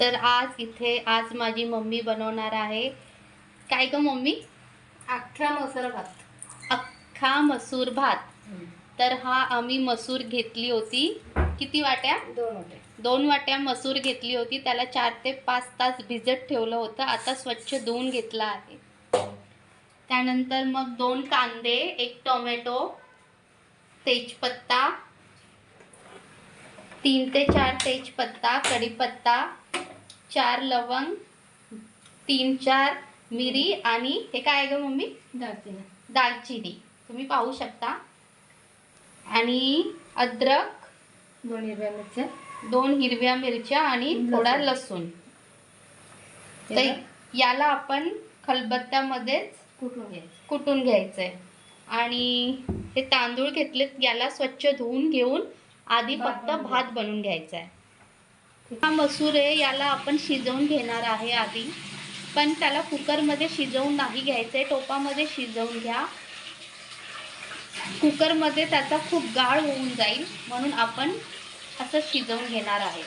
तर आज इथे आज माझी मम्मी बनवणार आहे. काय ग मम्मी? अख्ख्या मसाला भात. अख्खा मसूर भात. तर हा आम्ही मसूर घेतली होती. किती वाट्या? दोन होते दोन वाट्या मसूर घेतली होती. त्याला चार ते पाच तास भिजत ठेवलं होतं. आता स्वच्छ धुवून घेतला आहे. त्यानंतर मग दोन कांदे एक टोमॅटो तेजपत्ता तीन ते चार तेजपत्ता कढीपत्ता चार लवंग तीन चार मिरी आणि हे काय आहे ग मम्मी? दालचिनी. दालचिनी. तुम्ही पाहू शकता. आणि अद्रक दोन हिरव्या मिरच्या. दोन हिरव्या मिरच्या आणि थोडा लसूण. तर याला आपण खलबत्त्यामध्येच कुठून घ्यायचं? कुटून घ्यायचंय? आणि हे तांदूळ घेतलेत याला स्वच्छ धुवून घेऊन आधी फक्त भात बनवून घ्यायचा आहे हा मसूर आहे याला आपण शिजवून घेणार आहे आधी. पण त्याला कुकरमध्ये शिजवून नाही घ्यायचंय टोपामध्ये शिजवून घ्या. कुकरमध्ये त्याचा खूप गाळ होऊन जाईल म्हणून आपण असं शिजवून घेणार आहे.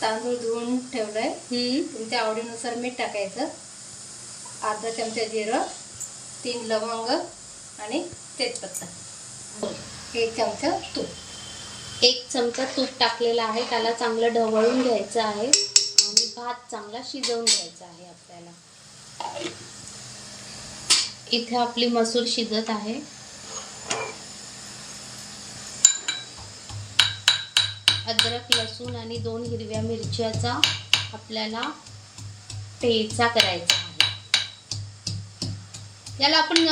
तांदूळ धुवून ठेवलंय. हम्म. तुमच्या आवडीनुसार मीठ टाकायचं. अर्धा चमचा जिरं तीन लवंग आणि तेजपत्ता. एक चमचा तूप. एक चमचा तूप टाकलेला आहे त्याला चांगलं ढवळून घ्यायचं आहे आणि भात चांगला शिजवून घ्यायचा आहे आपल्याला. इथे आपली मसूर शिजत आहे. अद्रक लसूण आणि दोन हिरव्या मिरच्याचा आपल्याला ठेचा करायचा आहे. याला आपण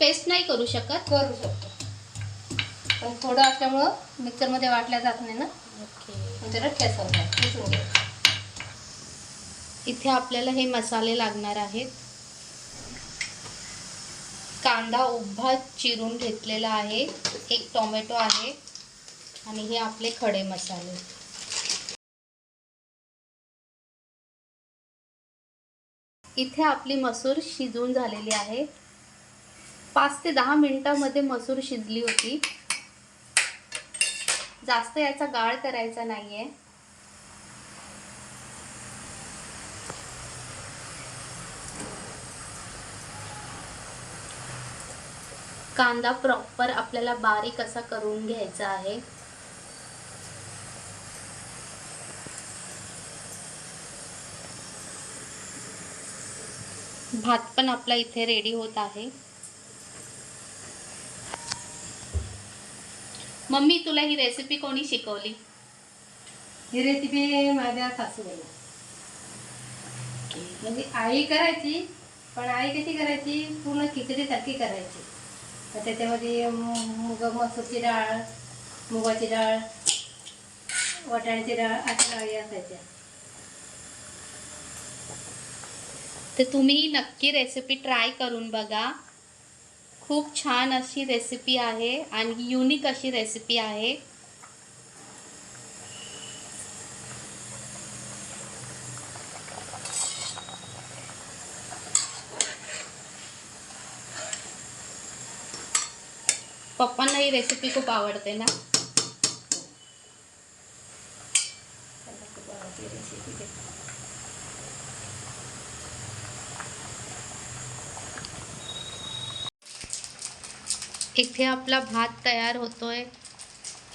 पेस्ट नाही करू शकत? करू शकतो. पण थोडं असल्यामुळं मिक्सरमध्ये वाटल्या जात नाही ना. ओके. त्याला ठेसून इथे आपल्याला हे मसाले लागणार आहेत. कांदा उभा चिरून घेतलेला आहे. एक टोमॅटो आहे. आणि हे आपले खडे मसाले. इथे आपली मसूर शिजून झालेली आहे. पाच ते दहा मिनिटामध्ये मसूर शिजली होती. जास्त याचा गाळ करायचा नाही आहे कांदा प्रॉपर आपल्याला बारीक असा करून घ्यायचा आहे. भात पण आपला इथे रेडी होत आहे. मम्मी तुला ही रेसिपी कोणी शिकवली? ही रेसिपी माझ्या सासूबाई. म्हणजे आई करायची पण आई कशी करायची? पूर्ण खिचडीसारखी करायची. तर त्याच्यामध्ये मुग मसूरची डाळ मुगाची डाळ वाटाण्याची डाळ अशा डाळी असायच्या. तर तुम्ही नक्की रेसिपी ट्राय करून बघा. खूप छान अशी रेसिपी आहे आणि युनिक अशी रेसिपी आहे. पप्पांना ही रेसिपी खूप आवडते ना? इथे आपला भात तयार होतोय.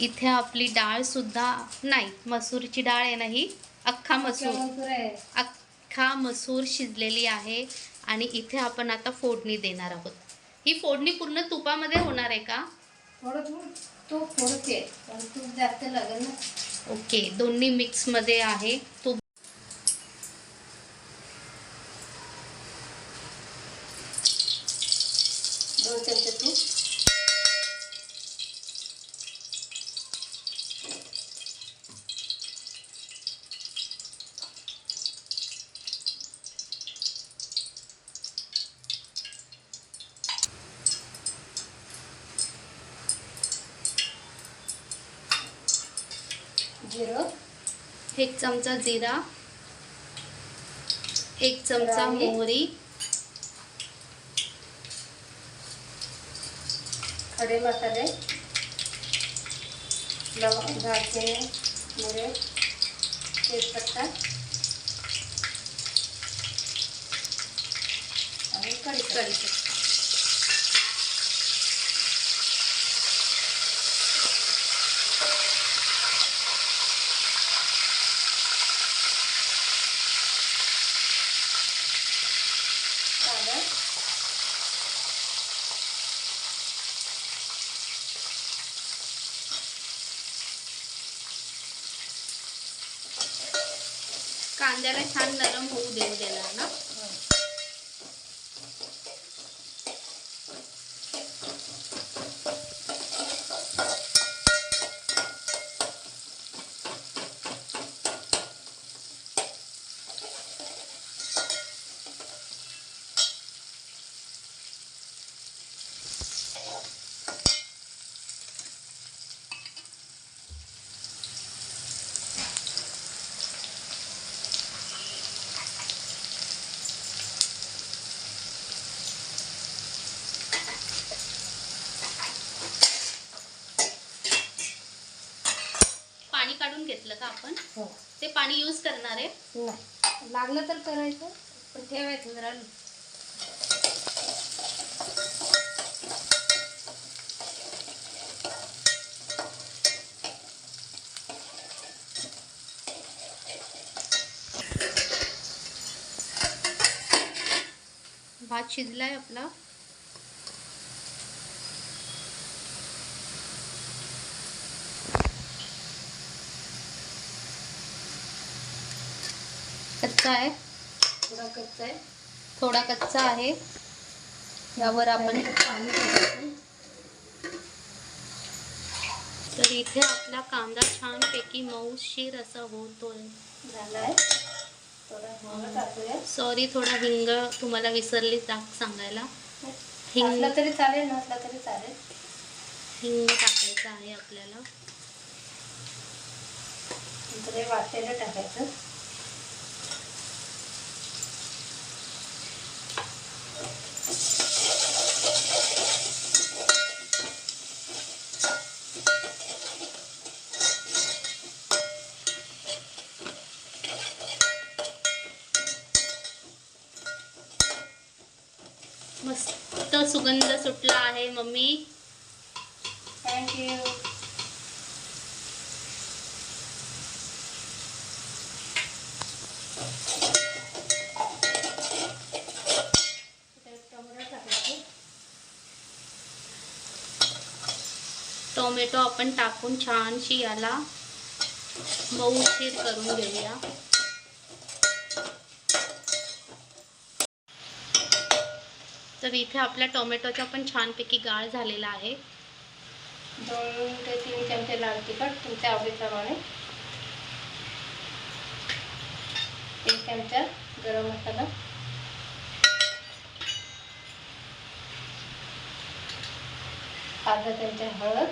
इथे आपली डाळ सुद्धा नाही मसूरची डाळ आहे ना ही? अख्खा मसूर. अख्खा मसूर शिजलेली आहे आणि इथे आपण आता फोडणी देणार आहोत. ही फोडणी पूर्ण तुपामध्ये होणार आहे का? थोडं थोडं तूप जास्त लागेल ना. ओके दोन्ही मिक्समध्ये आहे. तूप दोन चमचे तूप जिरं एक चमचा जिरा एक चमचा. मोहरी खडे मसाले लवंग दालचिनी मिरे तेजपत्ता आणि कढीपत्ता कांदा कांद्याला छान नरम होऊ देऊ देणार ना पाणी काढून घेतलं का आपण? हो. ते पाणी यूज करणार आहे. नाही. लागलं तर करायचं पण ठेवायचं जरा. भात शिजलाय आपला. कच्चा आहे. थोडा कच्चा आहे. थोडा कच्चा आहे. यावर आपण पाणी. तर इथे आपला कांदा छानपैकी मऊशीर असा होतोय. झाला आहे सॉरी थोडा हिंग तुम्हाला विसरली टाक सांगायला. हिंग तरी चालेल नसला तरी चालेल. हिंग टाकायचं आहे आपल्याला. वाटलेलं टाकायचं मस्त सुगंध सुटला आहे मम्मी. थँक्यू टोमॅटो आपण टाकून छानशी याला मऊशीर करून घेऊया. तर इथे आपल्या टोमॅटोचा पण छानपैकी गाळ झालेला आहे. दोन ते तीन चमचे लाल तिखट तुमच्या आवडीप्रमाणे. एक चमचा गरम मसाला. अर्धा चमचा हळद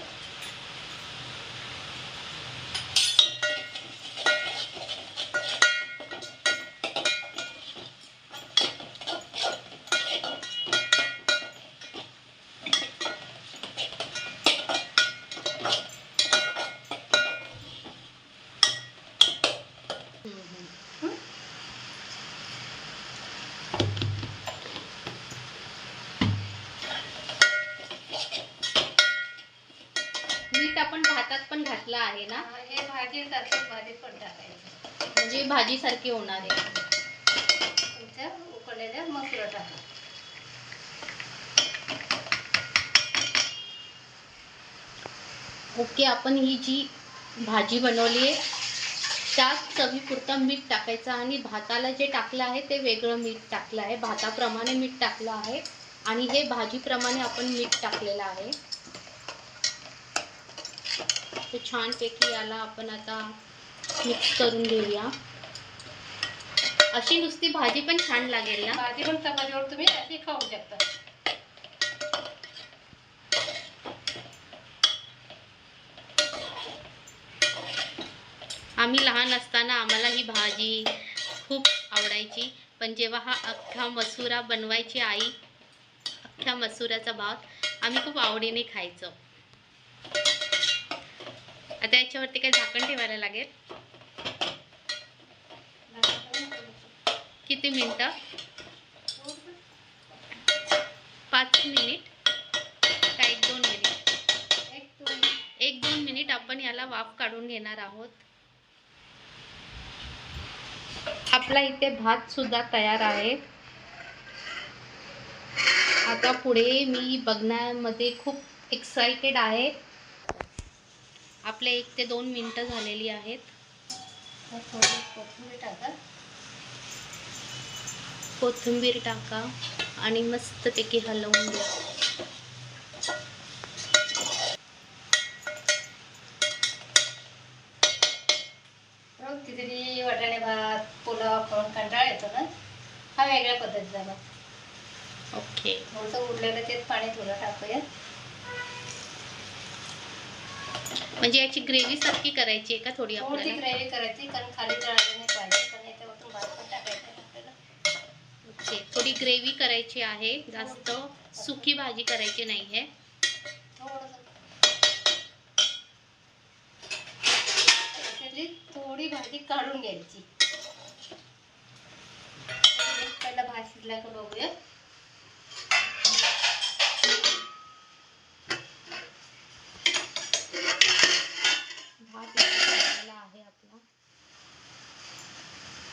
मीठ आपण भातात पण घातलं आहे ना हे भाजी सारखी भाजी पण टाकायचं. म्हणजे भाजीसारखी होणार आहे. तुमच्या उकळलेल्या मसूर टाका. ओके आपण ही जी भाजी बनवली आहे त्याच चवीपुरतं मीठ टाकायचं आणि भाताला जे टाकलं आहे ते वेगळं मीठ टाकलं आहे. भाताप्रमाणे मीठ टाकलं आहे आणि हे भाजीप्रमाणे आपण मीठ टाकलेलं आहे. तर छानपैकी याला आपण आता मिक्स करून घेऊया. अशी नुसती भाजी पण छान लागेल ना? भाजी पण चपातीवर तुम्ही अशी खाऊ शकता. आम्ही लहान असताना आम्हाला ही भाजी खूप आवडायची. पण जेव्हा हा अख्खा मसुरा बनवायची आई अख्ख्या मसुराचा भात आम्ही खूप आवडीने खायचो. आता याच्यावरती काय झाकण ठेवायला लागेल. किती मिनटं? पाच मिनिट. का एक दोन मिनिट? एक दोन एक दोन मिनिट आपण याला वाफ काढून घेणार आहोत. आपला इथे भात सुद्धा तयार आहे. आता पुढे मी बघण्यामध्ये खूप एक्साइटेड आहे. आपले एक ते दोन मिनटं झालेली आहेत. थोडी कोथिंबीर टाका. कोथिंबीर टाका आणि मस्तपैकी हलवून द्या रोज खिचडी वाटाणे भात पुलाव खाऊन कंटाळा येतो ना? हा वेगळ्या पद्धतीचा भात. ओके. थोडंसं उरलेलं तेच पाणी थोडं टाकूया म्हणजे याची ग्रेव्ही सारखी करायची आहे का थोडी थोडी आपल्याला? ग्रेव्ही करायची कारण खाली नाही पाहिजे कारण याच्यावरतून भात पण टाकायचा आपल्याला. ओके थोडी ग्रेव्ही करायची आहे जास्त सुकी भाजी करायची नाही आहे थोडी भाजी काढून घ्यायची. पहिला भात शिजला का बघूया.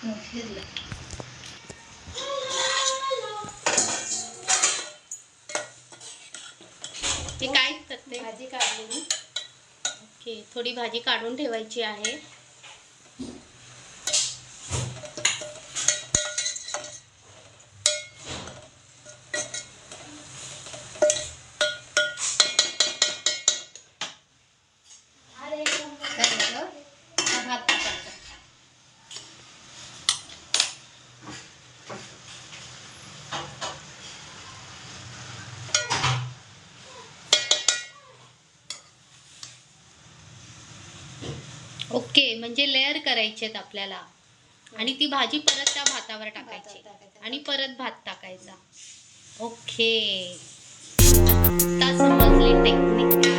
शिजलं हे काय भाजी काढलेली. ओके थोडी भाजी काढून ठेवायची आहे. म्हणजे लेअर करायचे आहेत आपल्याला आणि ती भाजी परत त्या भातावर टाकायची. आणि परत भात टाकायचा. ओके समजले टेक्निक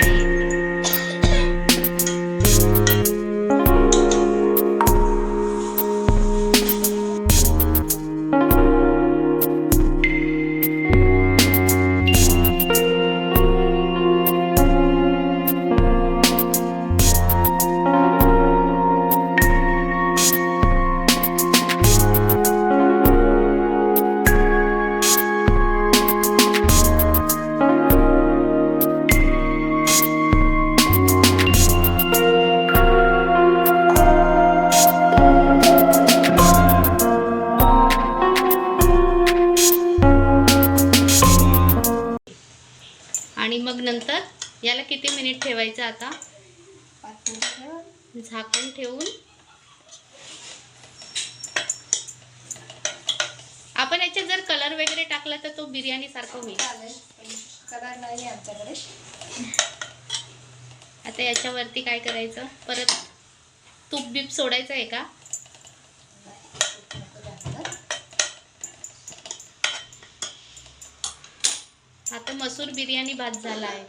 कलर वगैरे टाकला तर तो बिर्याणी सारखा होईल. कलर नाही आमच्याकडे. आता याच्यावरती काय करायचं? परत तूप बीप सोडायचं आहे का. आता मसूर बिर्याणी भात झाला आहे.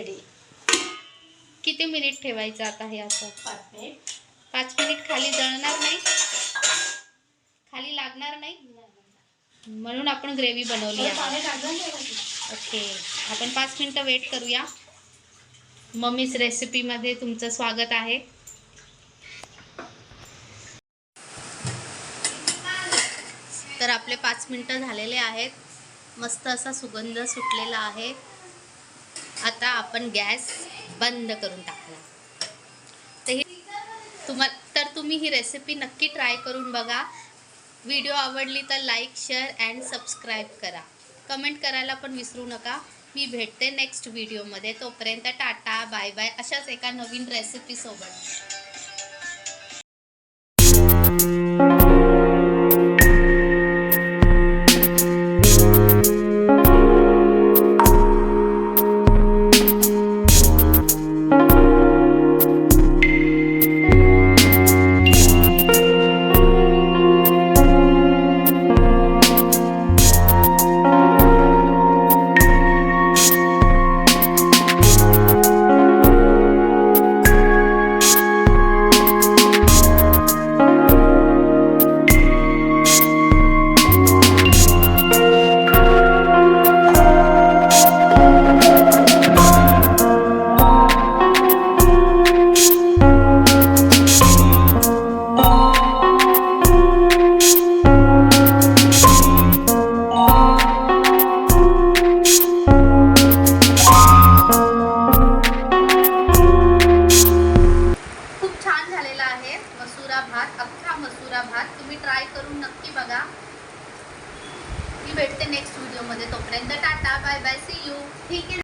रेडी किती मिनिट ठेवायचं आता हे असं? पाच मिनिट. पाच मिनिट खाली जळणार नाही? खाली लागणार नाही? म्हणून आपण ग्रेव्ही बनवली आहे? ओके. आपण पाच मिनटं वेट करूया. मम्मीज रेसिपीमध्ये तुमचं स्वागत आहे. तर आपले पाच मिनटं झालेले आहेत. मस्त असा सुगंध सुटलेला आहे. आता आपण गॅस बंद करून टाकला. तर हे तुम्हा तर तुम्ही ही रेसिपी नक्की ट्राय करून बघा. व्हिडिओ आवडली तर लाईक शेअर अँड सबस्क्राईब करा. कमेंट करायला पण विसरू नका. मी भेटते नेक्स्ट व्हिडिओमध्ये. तोपर्यंत टाटा बाय बाय. अशाच एका नवीन रेसिपीसोबत